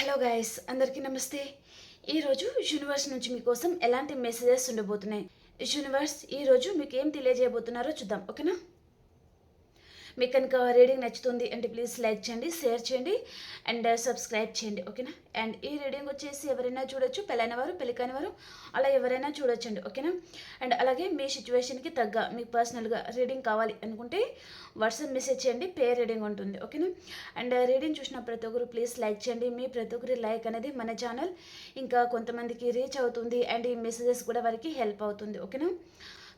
Hello guys అందరికీ నమస్తే. ఈరోజు యూనివర్స్ నుంచి మీకోసం ఎలాంటి మెసేజెస్ ఉండబోతున్నాయి? యూనివర్స్ ఈరోజు మీకు ఏం తెలియజేయబోతున్నారో చూద్దాం. ఓకేనా మీకు కనుక రీడింగ్ నచ్చుతుంది అంటే ప్లీజ్ లైక్ చేయండి షేర్ చేయండి అండ్ సబ్స్క్రైబ్ uh, చేయండి ఓకేనా అండ్ ఈ రీడింగ్ వచ్చేసి ఎవరైనా చూడొచ్చు పెళ్ళైన వారు పెళ్ళి వారు అలా ఎవరైనా చూడొచ్చండి ఓకేనా అండ్ అలాగే మీ సిచ్యువేషన్కి తగ్గ మీకు పర్సనల్గా రీడింగ్ కావాలి అనుకుంటే వాట్సాప్ మెసేజ్ చేయండి పే రీడింగ్ ఉంటుంది ఓకేనా అండ్ రీడింగ్ చూసిన ప్రతి ఒక్కరు ప్లీజ్ లైక్ చేయండి మీ ప్రతి ఒక్కరి లైక్ అనేది మన ఛానల్ ఇంకా కొంతమందికి రీచ్ అవుతుంది అండ్ ఈ మెసేజెస్ కూడా వారికి హెల్ప్ అవుతుంది ఓకేనా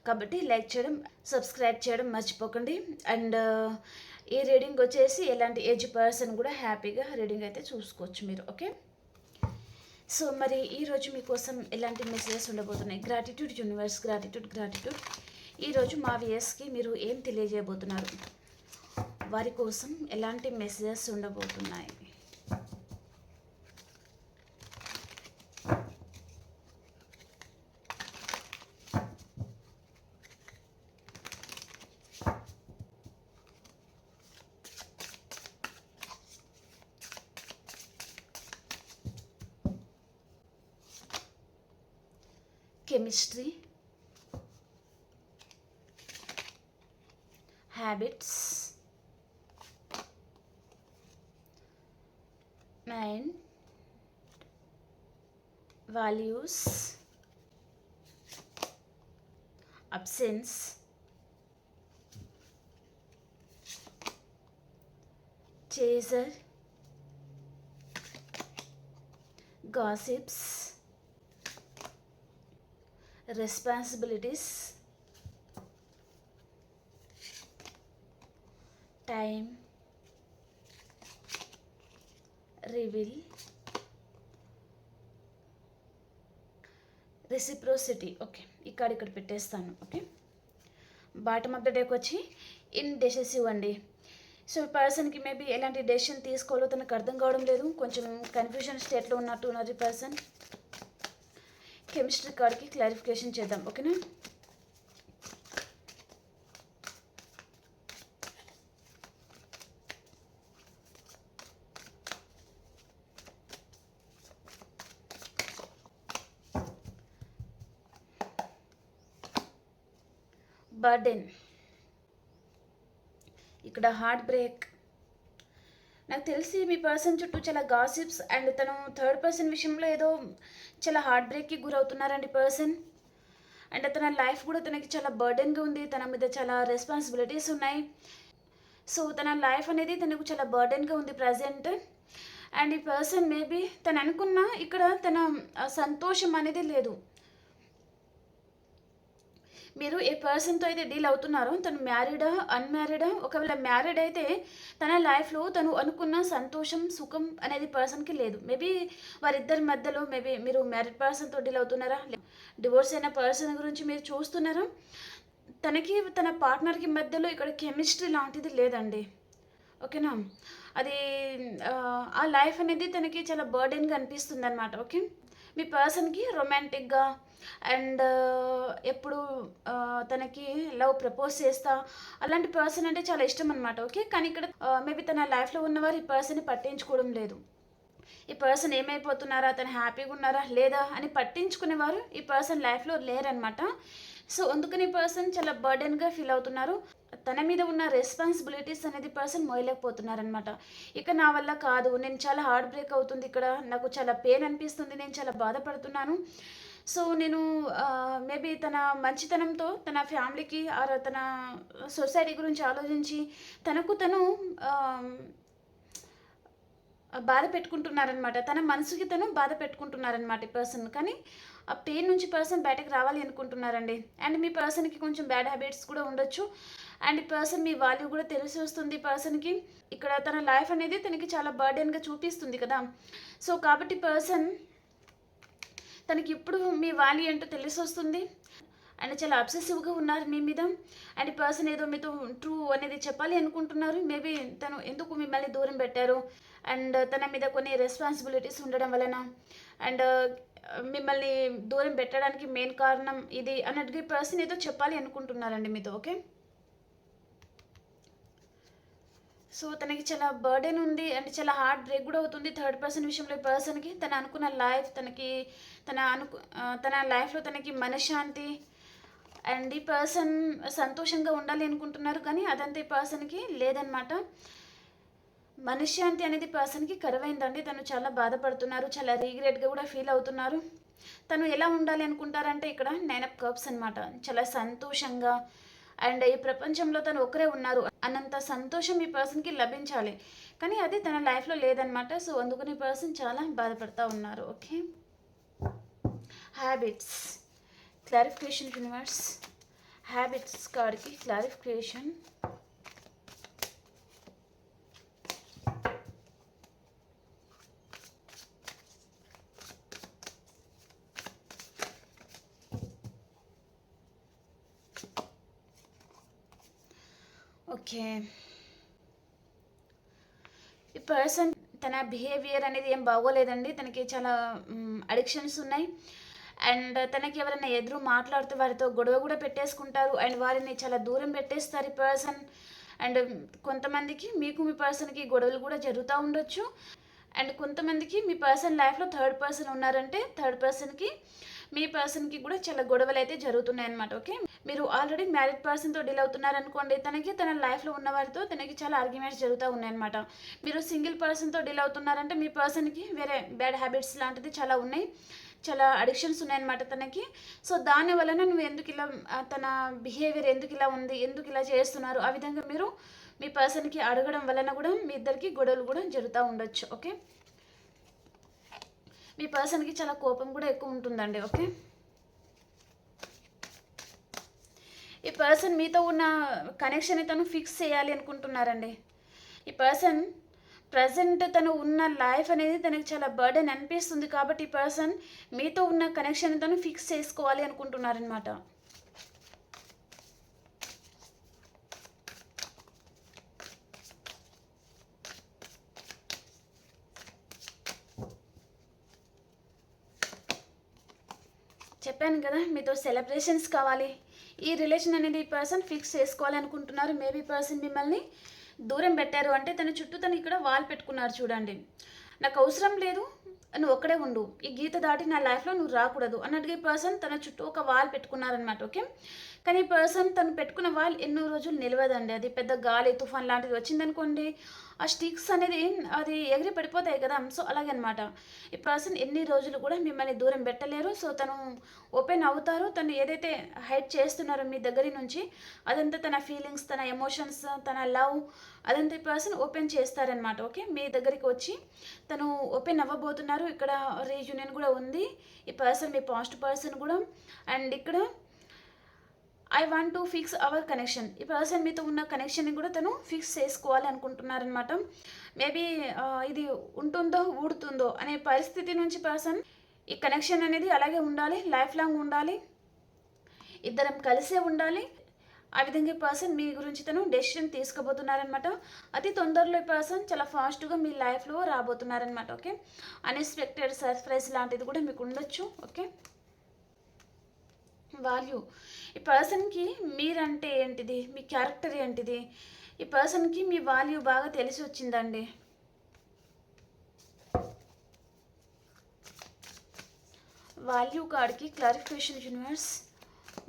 కాబట్టి లైక్ చేయడం సబ్స్క్రైబ్ చేయడం మర్చిపోకండి. అండ్ ఈ రీడింగ్ వచ్చేసి ఎలాంటి ఏజ్ పర్సన్ కూడా హ్యాపీగా రీడింగ్ అయితే చూసుకోవచ్చు మీరు ఓకే? సో మరి ఈరోజు మీకోసం ఎలాంటి మెసేజెస్ ఉండబోతున్నాయి? గ్రాటిట్యూడ్ యూనివర్స్ గ్రాటిట్యూడ్ గ్రాటిట్యూడ్ ఈరోజు మా వియర్స్కి మీరు ఏం తెలియజేయబోతున్నారు? వారి కోసం ఎలాంటి మెసేజెస్ ఉండబోతున్నాయి chemistry habits mind values absence chaser gossips responsibilities. Time reveal reciprocity. Okay ఇక్కడ ఇక్కడ పెట్టేస్తాను ఓకే? బాటమ్ ఆఫ్ ద డేకి వచ్చి ఇన్ డెసిసివ్ అండి సో పర్సన్కి మేబీ ఎలాంటి డెసిషన్ తీసుకోవాలో తనకు అర్థం కావడం లేదు. కొంచెం కన్ఫ్యూజన్ స్టేట్లో ఉన్నట్టు ఉన్నారు పర్సన్. కెమిస్ట్రీ కార్డ్కి క్లారిఫికేషన్ చేద్దాం ఓకేనా? బర్డెన్ ఇక్కడ హార్ట్ బ్రేక్ నాకు తెలిసి మీ పర్సన్ చుట్టూ చాలా గాసిప్స్ అండ్ తను థర్డ్ పర్సన్ విషయంలో ఏదో చాలా హార్ట్ బ్రేక్కి గురవుతున్నారండి పర్సన్ అండ్ తన లైఫ్ కూడా తనకి చాలా బర్డెన్గా ఉంది. తన మీద చాలా రెస్పాన్సిబిలిటీస్ ఉన్నాయి. సో తన లైఫ్ అనేది తనకు చాలా బర్డెన్గా ఉంది ప్రజెంట్ అండ్ ఈ పర్సన్ మేబీ తను అనుకున్న ఇక్కడ తన సంతోషం అనేది లేదు. మీరు ఏ పర్సన్తో అయితే డీల్ అవుతున్నారో తను మ్యారీడా అన్మ్యారీడా ఒకవేళ మ్యారీడ్ అయితే తన లైఫ్లో తను అనుకున్న సంతోషం సుఖం అనేది పర్సన్కి లేదు. మేబీ వారిద్దరి మధ్యలో మేబీ మీరు మ్యారీడ్ పర్సన్తో డీల్ అవుతున్నారా? డివోర్స్ అయిన పర్సన్ గురించి మీరు చూస్తున్నారా? తనకి తన పార్ట్నర్కి మధ్యలో ఇక్కడ కెమిస్ట్రీ లాంటిది లేదండి. ఓకేనా? అది ఆ, లైఫ్ అనేది తనకి చాలా బర్డెన్గా అనిపిస్తుంది అనమాట ఓకే? మీ పర్సన్కి రొమాంటిక్గా అండ్ ఎప్పుడు uh, తనకి లవ్ ప్రపోజ్ చేస్తా. అలాంటి పర్సన్ అంటే చాలా ఇష్టం అనమాట ఓకే కానీ ఇక్కడ uh, మేబీ తన లైఫ్లో ఉన్నవారు ఈ పర్సన్ని పట్టించుకోవడం లేదు. ఈ పర్సన్ ఏమైపోతున్నారా? తను హ్యాపీగా ఉన్నారా? లేదా? అని పట్టించుకునేవారు ఈ పర్సన్ లైఫ్లో లేరనమాట సో అందుకని పర్సన్ చాలా బర్డెన్గా ఫీల్ అవుతున్నారు. తన మీద ఉన్న రెస్పాన్సిబిలిటీస్ అనేది పర్సన్ మోయలేకపోతున్నారనమాట ఇక నా వల్ల కాదు నేను చాలా హార్ట్ బ్రేక్ అవుతుంది ఇక్కడ నాకు చాలా పెయిన్ అనిపిస్తుంది నేను చాలా బాధపడుతున్నాను. సో నేను మేబీ తన మంచితనంతో తన ఫ్యామిలీకి ఆర్ తన సొసైటీ గురించి ఆలోచించి తనకు తను బాధ పెట్టుకుంటున్నారనమాట తన మనసుకి తను బాధ పెట్టుకుంటున్నారనమాట ఈ పర్సన్ కానీ ఆ పెయిన్ నుంచి పర్సన్ బయటకు రావాలి అనుకుంటున్నారండి. అండ్ మీ పర్సన్కి కొంచెం బ్యాడ్ హ్యాబిట్స్ కూడా ఉండొచ్చు. అండ్ ఈ పర్సన్ మీ వాల్యూ కూడా తెలిసి వస్తుంది పర్సన్కి ఇక్కడ తన లైఫ్ అనేది తనకి చాలా బర్డెన్గా చూపిస్తుంది కదా. సో కాబట్టి పర్సన్ తనకి ఇప్పుడు మీ వాల్యూ ఏంటో తెలిసి వస్తుంది. అండ్ చాలా అబ్సెసివ్గా ఉన్నారు మీ మీద. అండ్ ఈ పర్సన్ ఏదో మీతో ట్రూ అనేది చెప్పాలి అనుకుంటున్నారు. మేబీ తను ఎందుకు మిమ్మల్ని దూరం పెట్టారు? అండ్ తన మీద కొన్ని రెస్పాన్సిబిలిటీస్ ఉండడం వలన అండ్ మిమ్మల్ని దూరం పెట్టడానికి మెయిన్ కారణం ఇది అన్నట్టుగా ఈ పర్సన్ ఏదో చెప్పాలి అనుకుంటున్నారండి మీతో ఓకే? సో తనకి చాలా బర్డెన్ ఉంది అండ్ చాలా హార్ట్ బ్రేక్ కూడా అవుతుంది థర్డ్ పర్సన్ విషయంలో ఈ పర్సన్కి తను అనుకున్న లైఫ్ తనకి తన అనుకు తన లైఫ్లో తనకి మనశ్శాంతి అండ్ ఈ పర్సన్ సంతోషంగా ఉండాలి అనుకుంటున్నారు కానీ అదంతా ఈ పర్సన్కి లేదనమాట మనశ్శాంతి అనేది పర్సన్కి కరువైందండి. తను చాలా బాధపడుతున్నారు చాలా రీగ్రెట్గా కూడా ఫీల్ అవుతున్నారు. తను ఎలా ఉండాలి అనుకుంటారంటే ఇక్కడ నైన్ అప్ కప్స్ అనమాట చాలా సంతోషంగా అండ్ ఈ ప్రపంచంలో తను ఒకరే ఉన్నారు. అన్నంత సంతోషం ఈ పర్సన్కి లభించాలి. కానీ అది తన లైఫ్లో లేదనమాట సో అందుకని ఈ పర్సన్ చాలా బాధపడుతూ ఉన్నారు. Okay? Habits. Clarification universe. Habits కార్డ్కి క్లారిఫికేషన్ ఓకే. ఈ పర్సన్ తన బిహేవియర్ అనేది ఏం బాగోలేదండి. తనకి చాలా అడిక్షన్స్ ఉన్నాయి. అండ్ తనకి ఎవరైనా ఎదురు మాట్లాడుతూ వారితో గొడవ కూడా పెట్టేసుకుంటారు. అండ్ వారిని చాలా దూరం పెట్టేస్తారు ఈ పర్సన్ అండ్ కొంతమందికి మీకు మీ పర్సన్కి గొడవలు కూడా జరుగుతూ ఉండొచ్చు. అండ్ కొంతమందికి మీ పర్సన్ లైఫ్లో థర్డ్ పర్సన్ ఉన్నారంటే థర్డ్ పర్సన్కి మీ పర్సన్కి కూడా చాలా గొడవలు అయితే జరుగుతున్నాయి అనమాట ఓకే మీరు ఆల్రెడీ మ్యారీడ్ పర్సన్తో డీల్ అవుతున్నారు అనుకోండి తనకి తన లైఫ్లో ఉన్న వారితో తనకి చాలా ఆర్గ్యుమెంట్స్ జరుగుతూ ఉన్నాయన్నమాట. మీరు సింగిల్ పర్సన్తో డీల్ అవుతున్నారంటే మీ పర్సన్కి వేరే బ్యాడ్ హ్యాబిట్స్ లాంటిది చాలా ఉన్నాయి చాలా అడిక్షన్స్ ఉన్నాయన్నమాట తనకి. సో దాని వలన నువ్వు ఎందుకు ఇలా తన బిహేవియర్ ఎందుకు ఇలా ఉంది ఎందుకు ఇలా చేస్తున్నారు ఆ విధంగా మీరు మీ పర్సన్కి అడగడం వలన కూడా మీ ఇద్దరికి గొడవలు కూడా జరుగుతూ ఉండొచ్చు ఓకే మీ పర్సన్కి చాలా కోపం కూడా ఎక్కువ ఉంటుందండి ఓకే ఈ పర్సన్ మీతో ఉన్న కనెక్షన్ తను ఫిక్స్ చేయాలి అనుకుంటున్నారండి. ఈ పర్సన్ ప్రజెంట్ తను ఉన్న లైఫ్ అనేది తనకు చాలా బర్డెన్ అనిపిస్తుంది కాబట్టి ఈ పర్సన్ మీతో ఉన్న కనెక్షన్ తను ఫిక్స్ చేసుకోవాలి అనుకుంటున్నారనమాట చెప్పాను కదా మీతో సెలబ్రేషన్స్ కావాలి. ఈ రిలేషన్ అనేది ఈ పర్సన్ ఫిక్స్ చేసుకోవాలి అనుకుంటున్నారు మేబీ పర్సన్ మిమ్మల్ని దూరం పెట్టారు అంటే తన చుట్టూ తను ఇక్కడ వాల్ పెట్టుకున్నారు చూడండి. నాకు అవసరం లేదు నువ్వు ఒక్కడే ఉండు. ఈ గీత దాటి నా లైఫ్లో నువ్వు రాకూడదు. అన్నట్టుగా ఈ పర్సన్ తన చుట్టూ ఒక వాల్ పెట్టుకున్నారనమాట ఓకే? కానీ ఈ పర్సన్ తను పెట్టుకున్న వాల్ ఎన్నో రోజులు నిలవదండి. అది పెద్ద గాలి తుఫాన్ లాంటిది వచ్చిందనుకోండి ఆ స్టిక్స్ అనేది అది ఎగిరి పడిపోతాయి కదా. సో అలాగే అనమాట ఈ పర్సన్ ఎన్ని రోజులు కూడా మిమ్మల్ని దూరం పెట్టలేరు. సో తను ఓపెన్ అవుతారు. తను ఏదైతే హైడ్ చేస్తున్నారో మీ దగ్గర నుంచి అదంతా తన ఫీలింగ్స్ తన ఎమోషన్స్ తన లవ్ అదంతా పర్సన్ ఓపెన్ చేస్తారనమాట ఓకే మీ దగ్గరికి వచ్చి తను ఓపెన్ అవ్వబోతున్నారు. ఇక్కడ రీయూనియన్ కూడా ఉంది. ఈ పర్సన్ మీ పాస్ట్ పర్సన్ కూడా. అండ్ ఇక్కడ I want to fix our connection ఈ పర్సన్ మీతో ఉన్న కనెక్షన్ని కూడా తను ఫిక్స్ చేసుకోవాలి అనుకుంటున్నారనమాట మేబీ ఇది ఉంటుందో ఊడుతుందో అనే పరిస్థితి నుంచి పర్సన్ ఈ కనెక్షన్ అనేది అలాగే ఉండాలి లైఫ్ లాంగ్ ఉండాలి. ఇద్దరం కలిసే ఉండాలి. ఆ విధంగా పర్సన్ మీ గురించి తను డెసిషన్ తీసుకోబోతున్నారనమాట అతి తొందరలో ఈ పర్సన్ చాలా ఫాస్ట్గా మీ లైఫ్లో రాబోతున్నారనమాట ఓకే? అన్ఎక్స్పెక్టెడ్ సర్ప్రైజ్ లాంటిది కూడా మీకు ఉండొచ్చు ఓకే? వాల్యూ. ఈ పర్సన్కి మీరంటే ఏంటిది? మీ క్యారెక్టర్ ఏంటిది? ఈ పర్సన్కి మీ వాల్యూ బాగా తెలిసి వచ్చిందండి. వాల్యూ కార్డ్కి క్లారిఫికేషన్ యూనివర్స్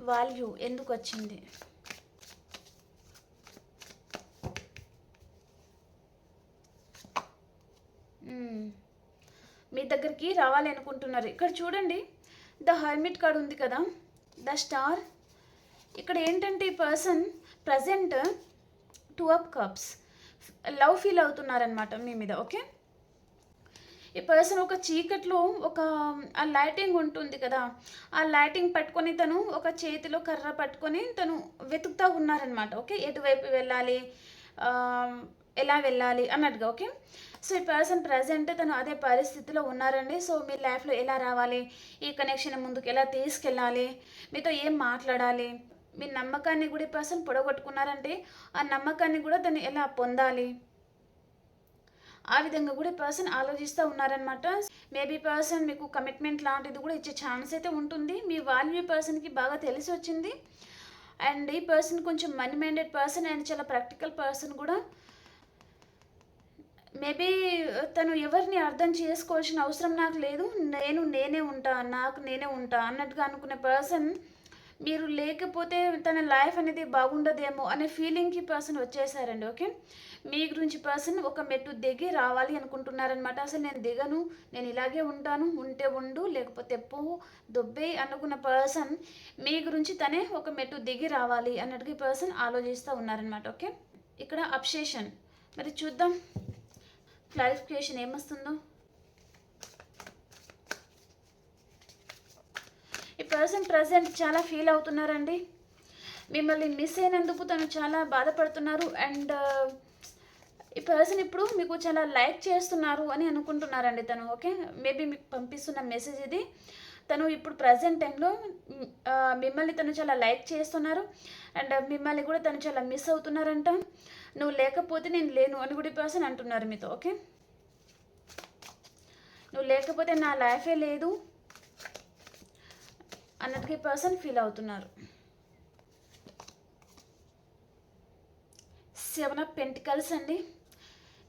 వాల్యూ ఎందుకు వచ్చింది? మీ దగ్గరికి రావాలి అనుకుంటున్నారు. ఇక్కడ చూడండి ద హర్మిట్ కార్డ్ ఉంది కదా ద స్టార్. ఇక్కడ ఏంటంటే ఈ person present two of cups. Love feel అవుతున్నారనమాట మీ మీద ఓకే? ఈ పర్సన్ ఒక చీకట్లో ఒక ఆ లైటింగ్ ఉంటుంది కదా ఆ లైటింగ్ పట్టుకొని తను ఒక చేతిలో కర్ర పట్టుకొని తను వెతుకుతూ ఉన్నారనమాట ఓకే? ఎటువైపు వెళ్ళాలి? ఎలా వెళ్ళాలి? అన్నట్టుగా ఓకే? సో ఈ పర్సన్ ప్రజెంట్ తను అదే పరిస్థితిలో ఉన్నారండి. సో మీ లైఫ్లో ఎలా రావాలి? ఈ కనెక్షన్ ముందుకు ఎలా తీసుకెళ్ళాలి? మీతో ఏం మాట్లాడాలి? మీ నమ్మకాన్ని కూడా ఈ పర్సన్ పొడగొట్టుకున్నారంటే ఆ నమ్మకాన్ని కూడా తను ఎలా పొందాలి? ఆ విధంగా కూడా పర్సన్ ఆలోచిస్తూ ఉన్నారనమాట మేబీ పర్సన్ మీకు కమిట్మెంట్ లాంటిది కూడా ఇచ్చే ఛాన్స్ అయితే ఉంటుంది. మీ వాల్యూ పర్సన్కి బాగా తెలిసి వచ్చింది. అండ్ ఈ పర్సన్ కొంచెం మనీ మైండెడ్ పర్సన్ అండ్ చాలా ప్రాక్టికల్ పర్సన్ కూడా. మేబీ తను ఎవరిని అర్థం చేసుకోవాల్సిన అవసరం నాకు లేదు. నేను నేనే ఉంటా నాకు నేనే ఉంటా అన్నట్టుగా అనుకునే పర్సన్ మీరు లేకపోతే తన లైఫ్ అనేది బాగుండదేమో అనే ఫీలింగ్కి పర్సన్ వచ్చేసారండి ఓకే? మీ గురించి పర్సన్ ఒక మెట్టు దిగి రావాలి అనుకుంటున్నారనమాట అసలు నేను దిగను నేను ఇలాగే ఉంటాను ఉంటే ఉండు లేకపోతే పో దొబ్బే అనుకున్న పర్సన్ మీ గురించి తనే ఒక మెట్టు దిగి రావాలి అన్నట్టుగా పర్సన్ ఆలోచిస్తూ ఉన్నారనమాట ఓకే? ఇక్కడ అప్సేషన్. మరి చూద్దాం. క్లారిఫికేషన్ ఏమొస్తుందో? ఈ పర్సన్ ప్రజెంట్ చాలా ఫీల్ అవుతున్నారండి. మిమ్మల్ని మిస్ అయినందుకు తను చాలా బాధపడుతున్నారు. అండ్ ఈ పర్సన్ ఇప్పుడు మీకు చాలా లైక్ చేస్తున్నారు అని అనుకుంటున్నారండి తను ఓకే? మేబీ మీకు పంపిస్తున్న మెసేజ్ ఇది. తను ఇప్పుడు ప్రజెంట్ టైంలో మిమ్మల్ని తను చాలా లైక్ చేస్తున్నారు. అండ్ మిమ్మల్ని కూడా తను చాలా మిస్ అవుతున్నారంట. నువ్వు లేకపోతే నేను లేను అని కూడా పర్సన్ అంటున్నారు మీతో ఓకే? నువ్వు లేకపోతే నా లైఫే లేదు అన్నట్టుగా ఈ పర్సన్ ఫీల్ అవుతున్నారు. సెవెన్ ఆఫ్ పెంటికల్స్ అండి.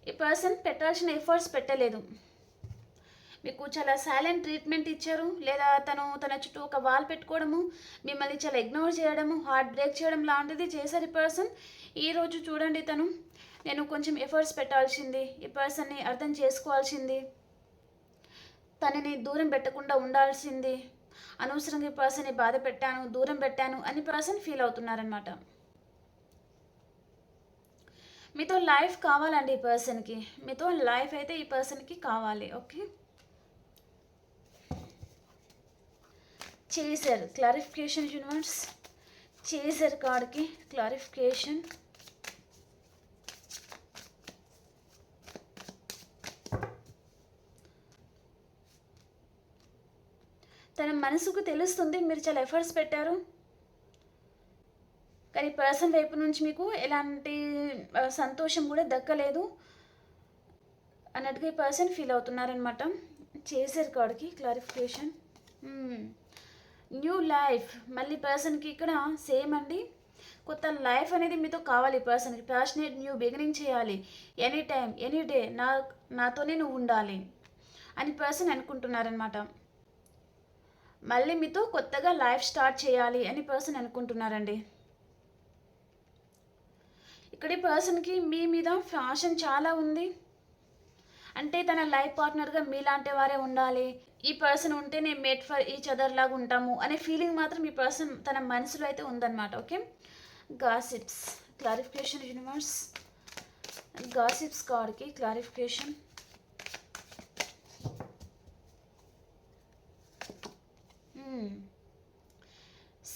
ఈ పర్సన్ పెట్టాల్సిన ఎఫర్ట్స్ పెట్టలేదు. మీకు చాలా సైలెంట్ ట్రీట్మెంట్ ఇచ్చారు. లేదా తను తన చుట్టూ ఒక వాల్ పెట్టుకోవడము మిమ్మల్ని చాలా ఇగ్నోర్ చేయడము హార్ట్ బ్రేక్ చేయడం లాంటిది చేశారు ఈ పర్సన్ ఈరోజు చూడండి తను. నేను కొంచెం ఎఫర్ట్స్ పెట్టాల్సింది. ఈ పర్సన్ని అర్థం చేసుకోవాల్సింది. తనని దూరం పెట్టకుండా ఉండాల్సింది. అనవసరంగా ఈ పర్సన్ని బాధ పెట్టాను దూరం పెట్టాను అని పర్సన్ ఫీల్ అవుతున్నారనమాట మీతో లైఫ్ కావాలండి ఈ పర్సన్కి మీతో లైఫ్ అయితే ఈ పర్సన్కి కావాలి ఓకే చేశారు. క్లారిఫికేషన్ యూనివర్స్ చేశారు కార్డ్కి క్లారిఫికేషన్ తన మనసుకు తెలుస్తుంది మీరు చాలా ఎఫర్ట్స్ పెట్టారు. కానీ పర్సన్ వైపు నుంచి మీకు ఎలాంటి సంతోషం కూడా దక్కలేదు. అన్నట్టుగా ఈ పర్సన్ ఫీల్ అవుతున్నారనమాట చేశారు కాడికి. Clarification new life. మళ్ళీ పర్సన్కి ఇక్కడ సేమ్ అండి. కొత్త లైఫ్ అనేది మీతో కావాలి పర్సన్కి. ప్యాషనేట్ న్యూ బిగినింగ్ చేయాలి. ఎనీ టైం ఎనీ డే నా నాతోనే నువ్వు ఉండాలి అని పర్సన్ అనుకుంటున్నారనమాట మళ్ళీ మీతో కొత్తగా లైఫ్ స్టార్ట్ చేయాలి అని పర్సన్ అనుకుంటున్నారండి. ఇక్కడ పర్సన్కి మీ మీద ఫ్యాషన్ చాలా ఉంది. అంటే తన లైఫ్ పార్ట్నర్గా మీలాంటి వారే ఉండాలి. ఈ పర్సన్ ఉంటే నేను మేట్ ఫర్ ఈచ్ అదర్ లాగా ఉంటాము అనే ఫీలింగ్ మాత్రం ఈ పర్సన్ తన మనసులో అయితే ఉందన్నమాట okay? Gossips. Clarification universe. Gossips కార్డ్కి క్లారిఫికేషన్.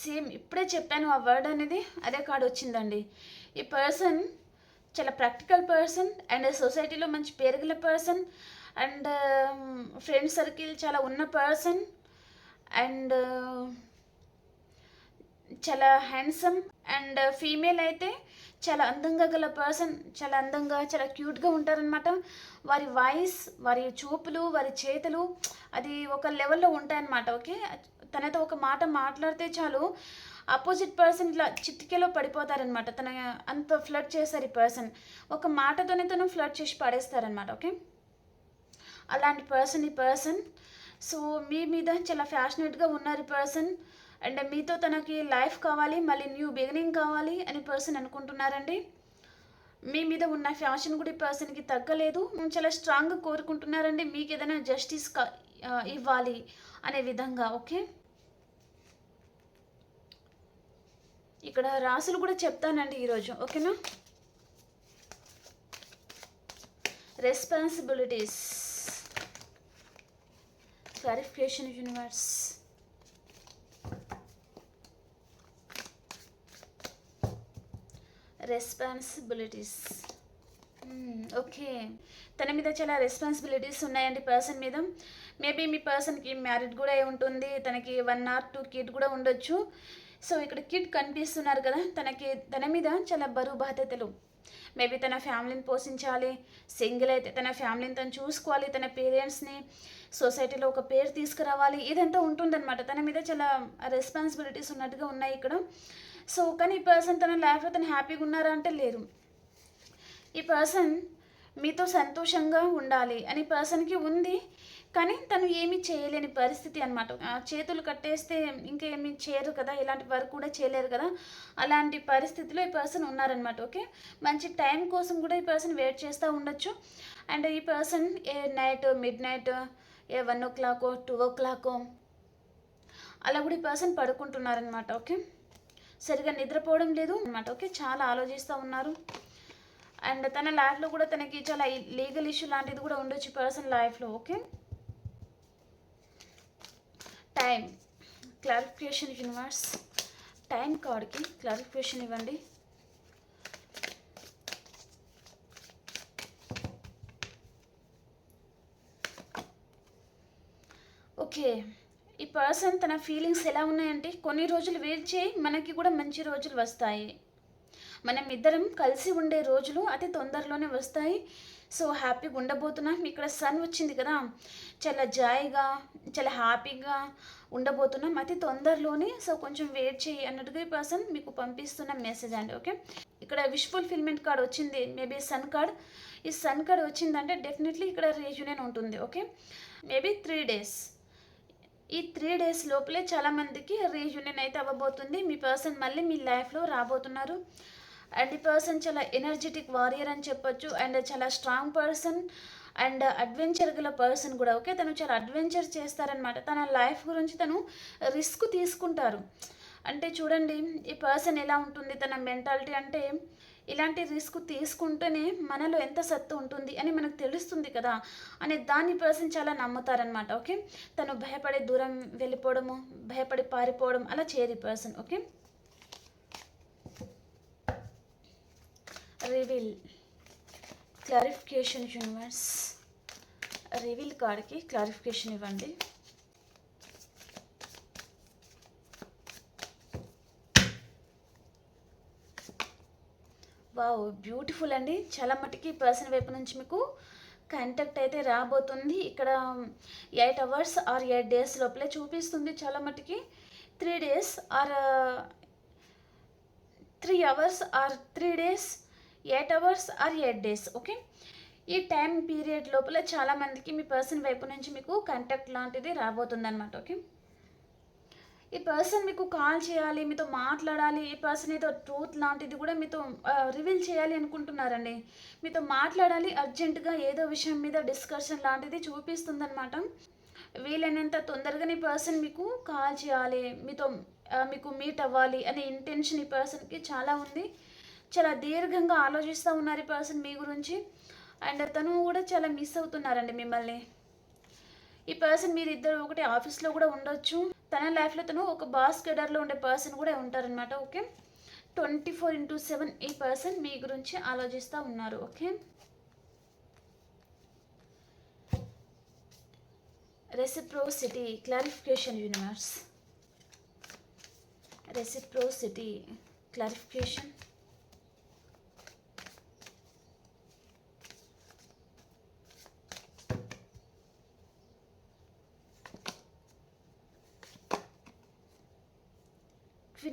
సేమ్ ఇప్పుడే చెప్పాను ఆ వర్డ్ అనేది అదే కార్డ్ వచ్చిందండి. ఈ పర్సన్ చాలా ప్రాక్టికల్ పర్సన్ అండ్ సొసైటీలో మంచి పేరు గల పర్సన్ అండ్ ఫ్రెండ్ సర్కిల్ చాలా ఉన్న పర్సన్ అండ్ uh, చాలా హ్యాండ్సమ్ అండ్ ఫీమేల్ అయితే చాలా అందంగా గల పర్సన్ చాలా అందంగా చాలా క్యూట్గా ఉంటారనమాట వారి వాయిస్ వారి చూపులు వారి చేతులు అది ఒక లెవెల్లో ఉంటాయన్నమాట ఓకే తనతో ఒక మాట మాట్లాడితే చాలు ఆపోజిట్ పర్సన్ ఇట్లా చిటికెలో పడిపోతారనమాట తన అంత ఫ్లడ్ చేస్తారు ఈ పర్సన్ ఒక మాటతోనే తను ఫ్లడ్ చేసి పడేస్తారనమాట ఓకే అలాంటి పర్సన్ ఈ పర్సన్ సో మీ మీద చాలా ఫ్యాషనేట్గా ఉన్నారు ఈ పర్సన్ అండ్ మీతో తనకి లైఫ్ కావాలి మళ్ళీ న్యూ బిగినింగ్ కావాలి అని పర్సన్ అనుకుంటున్నారండి. మీ మీద ఉన్న ఫ్యాషన్ కూడా ఈ పర్సన్కి తగ్గలేదు. చాలా స్ట్రాంగ్గా కోరుకుంటున్నారండి. మీకు ఏదైనా జస్టిస్ కా- ఇవ్వాలి అనే విధంగా ఓకే ఇక్కడ రాసులు కూడా చెప్తానండి ఈరోజు ఓకేనా? Responsibilities clarification universe responsibilities okay తన మీద చాలా రెస్పాన్సిబిలిటీస్ ఉన్నాయండి పర్సన్ మీద. మేబీ మీ పర్సన్కి మ్యారీడ్ కూడా ఉంటుంది తనకి వన్ ఆర్ టూ కిడ్ కూడా ఉండొచ్చు. సో ఇక్కడ కిడ్ కనిపిస్తున్నారు కదా తనకి తన మీద చాలా బరువు బాధ్యతలు. మేబీ తన ఫ్యామిలీని పోషించాలి సింగిల్ అయితే తన ఫ్యామిలీని తను చూసుకోవాలి తన పేరెంట్స్ని సొసైటీలో ఒక పేరు తీసుకురావాలి ఇదంతా ఉంటుందన్నమాట. తన మీద చాలా రెస్పాన్సిబిలిటీస్ ఉన్నట్టుగా ఉన్నాయి ఇక్కడ. సో కానీ ఈ పర్సన్ తన లైఫ్లో తను హ్యాపీగా ఉన్నారా అంటే లేరు ఈ పర్సన్ మీతో సంతోషంగా ఉండాలి అని పర్సన్కి ఉంది. కానీ తను ఏమీ చేయలేని పరిస్థితి అనమాట చేతులు కట్టేస్తే ఇంకేమీ చేయరు కదా ఇలాంటి వర్క్ కూడా చేయలేరు కదా అలాంటి పరిస్థితిలో ఈ పర్సన్ ఉన్నారనమాట ఓకే? మంచి టైం కోసం కూడా ఈ పర్సన్ వెయిట్ చేస్తూ ఉండొచ్చు. అండ్ ఈ person a night midnight a one oh క్లాకో two ఓ క్లాకో అలా కూడా ఈ పర్సన్ పడుకుంటున్నారనమాట ఓకే? సరిగా నిద్రపోవడం లేదు అనమాట ఓకే? చాలా ఆలోచిస్తూ ఉన్నారు. అండ్ తన లైఫ్లో కూడా తనకి చాలా లీగల్ ఇష్యూ లాంటిది కూడా ఉండొచ్చు పర్సన్ లైఫ్లో okay? Time clarification universe time కార్డ్కి క్లారిఫికేషన్ ఇవ్వండి. ఓకే ఈ పర్సన్ తన ఫీలింగ్స్ ఎలా ఉన్నాయంటే కొన్ని రోజులు వెయిట్ చేయి మనకి కూడా మంచి రోజులు వస్తాయి. మనం ఇద్దరం కలిసి ఉండే రోజులు అతి తొందరలోనే వస్తాయి. సో హ్యాపీగా ఉండబోతున్నాం. ఇక్కడ సన్ వచ్చింది కదా. చాలా జాయిగా చాలా హ్యాపీగా ఉండబోతున్నాం. అతి తొందరలోనే. సో కొంచెం వెయిట్ చేయి అన్నట్టుగా ఈ పర్సన్ మీకు పంపిస్తున్న మెసేజ్ అండి ఓకే ఇక్కడ విష్ ఫుల్ఫిల్మెంట్ కార్డ్ వచ్చింది. మేబీ సన్ కార్డ్ ఈ సన్ కార్డ్ వచ్చిందంటే డెఫినెట్లీ ఇక్కడ రీయూనియన్ ఉంటుంది ఓకే మేబీ త్రీ డేస్ ఈ త్రీ డేస్ లోపలే చాలామందికి రీయూనియన్ అయితే అవ్వబోతుంది. మీ పర్సన్ మళ్ళీ మీ లైఫ్లో రాబోతున్నారు. అండ్ ఈ పర్సన్ చాలా ఎనర్జెటిక్ వారియర్ అని చెప్పొచ్చు. అండ్ చాలా స్ట్రాంగ్ పర్సన్ అండ్ అడ్వెంచర్ గల పర్సన్ కూడా ఓకే తను చాలా అడ్వెంచర్ చేస్తారనమాట తన లైఫ్ గురించి తను రిస్క్ తీసుకుంటారు. అంటే చూడండి ఈ పర్సన్ ఎలా ఉంటుంది? తన మెంటాలిటీ అంటే ఇలాంటి రిస్క్ తీసుకుంటేనే మనలో ఎంత సత్తు ఉంటుంది అని మనకు తెలుస్తుంది కదా? అనే దాన్ని పర్సన్ చాలా నమ్ముతారనమాట ఓకే తను భయపడే దూరం వెళ్ళిపోవడము భయపడి పారిపోవడం అలా చేయరు ఈ person okay reveal clarification universe reveal కార్డ్కి క్లారిఫికేషన్ ఇవ్వండి. వావ్ బ్యూటిఫుల్ అండి. చాలా మటుకి పర్సన్ వైపు నుంచి మీకు కాంటాక్ట్ అయితే రాబోతుంది. ఇక్కడ eight hours or eight days లోపలే చూపిస్తుంది. చాలా మటుకి three days or three hours or three days eight hours or eight days okay? ఈ టైం పీరియడ్ లోపల చాలామందికి మీ పర్సన్ వైపు నుంచి మీకు కాంటాక్ట్ లాంటిది రాబోతుంది అనమాట ఓకే? ఈ పర్సన్ మీకు కాల్ చేయాలి మీతో మాట్లాడాలి ఈ పర్సన్ ఏదో ట్రూత్ లాంటిది కూడా మీతో రివీల్ చేయాలి అనుకుంటున్నారండి. మీతో మాట్లాడాలి అర్జెంటుగా ఏదో విషయం మీద డిస్కషన్ లాంటిది చూపిస్తుందనమాట వీలైనంత తొందరగా ఈ పర్సన్ మీకు కాల్ చేయాలి మీతో మీకు మీట్ అవ్వాలి అనే ఇంటెన్షన్ ఈ పర్సన్కి చాలా ఉంది. చాలా దీర్ఘంగా ఆలోచిస్తూ ఉన్నారు ఈ పర్సన్ మీ గురించి. అండ్ తను కూడా చాలా మిస్ అవుతున్నారండి మిమ్మల్ని. ఈ పర్సన్ మీరిద్దరు ఒకటి ఆఫీస్లో కూడా ఉండొచ్చు. తన లైఫ్లో తను ఒక బాస్ కెడర్లో ఉండే పర్సన్ కూడా ఉంటారనమాట okay? Twenty four into seven ఈ పర్సన్ మీ గురించి ఆలోచిస్తూ ఉన్నారు okay? Reciprocity clarification universe. Reciprocity clarification.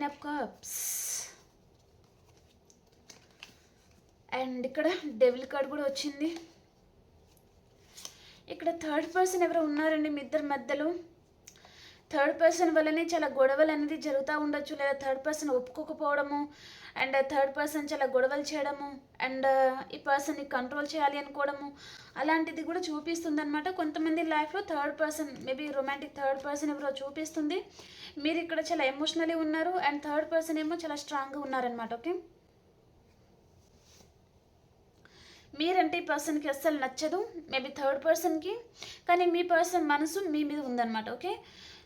Queen of cups and ఇక్కడ డెవిల్ కార్డ్ కూడా వచ్చింది. ఇక్కడ థర్డ్ పర్సన్ ఎవరో ఉన్నారండి మీ ఇద్దరి మధ్యలో. థర్డ్ పర్సన్ వల్లనే చాలా గొడవలు అనేది జరుగుతూ ఉండొచ్చు. లేదా థర్డ్ పర్సన్ ఒప్పుకోకపోవడము అండ్ థర్డ్ పర్సన్ చాలా గొడవలు చేయడము అండ్ uh, ఈ పర్సన్ని కంట్రోల్ చేయాలి అనుకోవడము అలాంటిది కూడా చూపిస్తుంది అనమాట కొంతమంది లైఫ్లో third person maybe romantic third person ఎవరో చూపిస్తుంది. మీరు ఇక్కడ చాలా ఎమోషనలీ ఉన్నారు అండ్ థర్డ్ పర్సన్ ఏమో చాలా స్ట్రాంగ్గా ఉన్నారనమాట ఓకే మీరంటే ఈ పర్సన్కి అస్సలు నచ్చదు మేబీ థర్డ్ పర్సన్కి కానీ మీ పర్సన్ మనసు మీ మీద ఉందన్నమాట ఓకే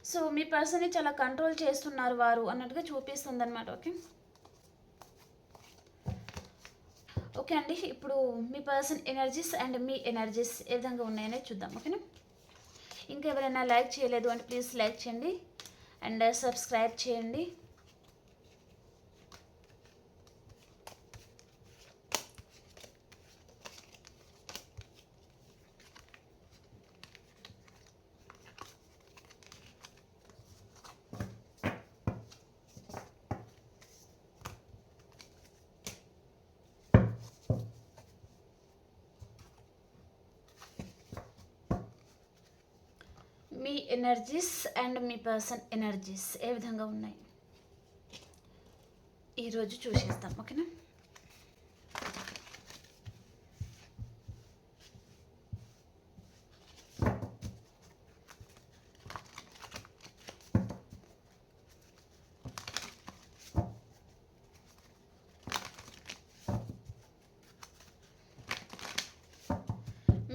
సో మీ పర్సన్ని చాలా కంట్రోల్ చేస్తున్నారు వారు అన్నట్టుగా చూపిస్తుంది అనమాట ఓకే? ఓకే అండి ఇప్పుడు మీ పర్సన్ ఎనర్జీస్ అండ్ మీ ఎనర్జీస్ ఏ విధంగా ఉన్నాయనే చూద్దాం ఓకేనా? ఇంకా ఎవరైనా లైక్ చేయలేదు అంటే ప్లీజ్ లైక్ చేయండి అండ్ సబ్స్క్రైబ్ చేయండి. ఎనర్జీస్ అండ్ మీ పర్సన్ ఎనర్జీస్ ఏ విధంగా ఉన్నాయి? ఈరోజు చూసేస్తాం ఓకేనా?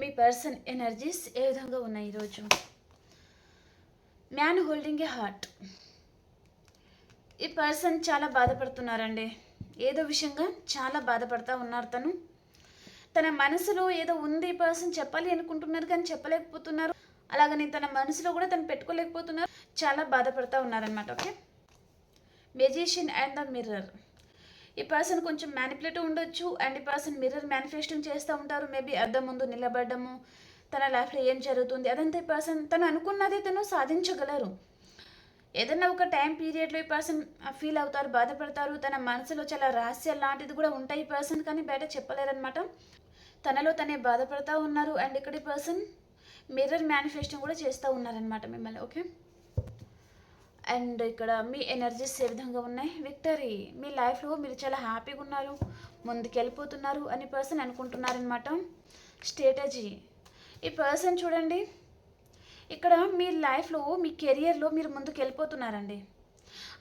మీ పర్సన్ ఎనర్జీస్ ఏ విధంగా ఉన్నాయి ఈరోజు మ్యాన్ హోల్డింగ్ ఏ హార్ట్. ఈ పర్సన్ చాలా బాధపడుతున్నారండి. ఏదో విషయంగా చాలా బాధపడతా ఉన్నారు తను. తన మనసులో ఏదో ఉంది ఈ పర్సన్ చెప్పాలి అనుకుంటున్నారు కానీ చెప్పలేకపోతున్నారు. అలాగని తన మనసులో కూడా తను పెట్టుకోలేకపోతున్నారు. చాలా బాధపడతా ఉన్నారనమాట okay? Magician and the mirror. ఈ పర్సన్ కొంచెం మ్యానిపులేటివ్ ఉండొచ్చు అండ్ ఈ పర్సన్ మిర్రర్ మేనిఫెస్టింగ్ చేస్తూ ఉంటారు. మేబీ అద్దం ముందు నిలబడము తన లైఫ్లో ఏం జరుగుతుంది అదంతా ఈ పర్సన్ తను అనుకున్నది తను సాధించగలరు. ఏదైనా ఒక టైం పీరియడ్లో ఈ పర్సన్ ఫీల్ అవుతారు బాధపడతారు తన మనసులో చాలా రహస్యం లాంటిది కూడా ఉంటాయి ఈ పర్సన్ కానీ బయట చెప్పలేరనమాట తనలో తనే బాధపడతా ఉన్నారు అండ్ ఇక్కడ ఈ పర్సన్ మిర్రర్ మేనిఫెస్టింగ్ కూడా చేస్తూ ఉన్నారనమాట మిమ్మల్ని ఓకే? అండ్ ఇక్కడ మీ ఎనర్జీస్ ఏ విధంగా ఉన్నాయి? విక్టరీ మీ లైఫ్లో మీరు చాలా హ్యాపీగా ఉన్నారు ముందుకు వెళ్ళిపోతున్నారు అని పర్సన్ అనుకుంటున్నారనమాట స్ట్రేటజీ ఈ పర్సన్ చూడండి. ఇక్కడ మీ లైఫ్లో మీ కెరియర్లో మీరు ముందుకు వెళ్ళిపోతున్నారండి.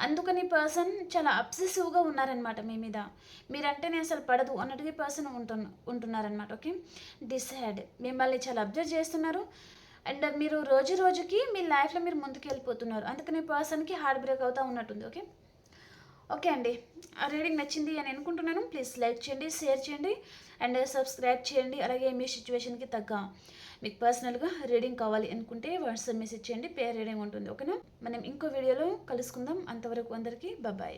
అందుకని పర్సన్ చాలా అబ్సెసివ్గా ఉన్నారనమాట మీ మీద. మీరంటేనే అసలు పడదు అన్నట్టుగా ఈ పర్సన్ ఉంటున్న ఉంటున్నారనమాట ఓకే? డిసైడ్ మిమ్మల్ని చాలా అబ్జర్వ్ చేస్తున్నారు. అండ్ మీరు రోజు రోజుకి మీ లైఫ్లో మీరు ముందుకు వెళ్ళిపోతున్నారు. అందుకని పర్సన్కి హార్ట్ బ్రేక్ అవుతూ ఉన్నట్టుంది ఓకే? ఓకే అండి. ఆ రీడింగ్ నచ్చింది అని అనుకుంటున్నాను. ప్లీజ్ లైక్ చేయండి షేర్ చేయండి. అండ్ సబ్స్క్రైబ్ చేయండి. అలాగే మీ సిచ్యువేషన్కి తగ్గ మీకు పర్సనల్గా రీడింగ్ కావాలి అనుకుంటే వాట్సాప్ మెసేజ్ చేయండి పేర్ రీడింగ్ ఉంటుంది ఓకేనా మనం ఇంకో వీడియోలో కలుసుకుందాం. అంతవరకు అందరికీ బాబాయ్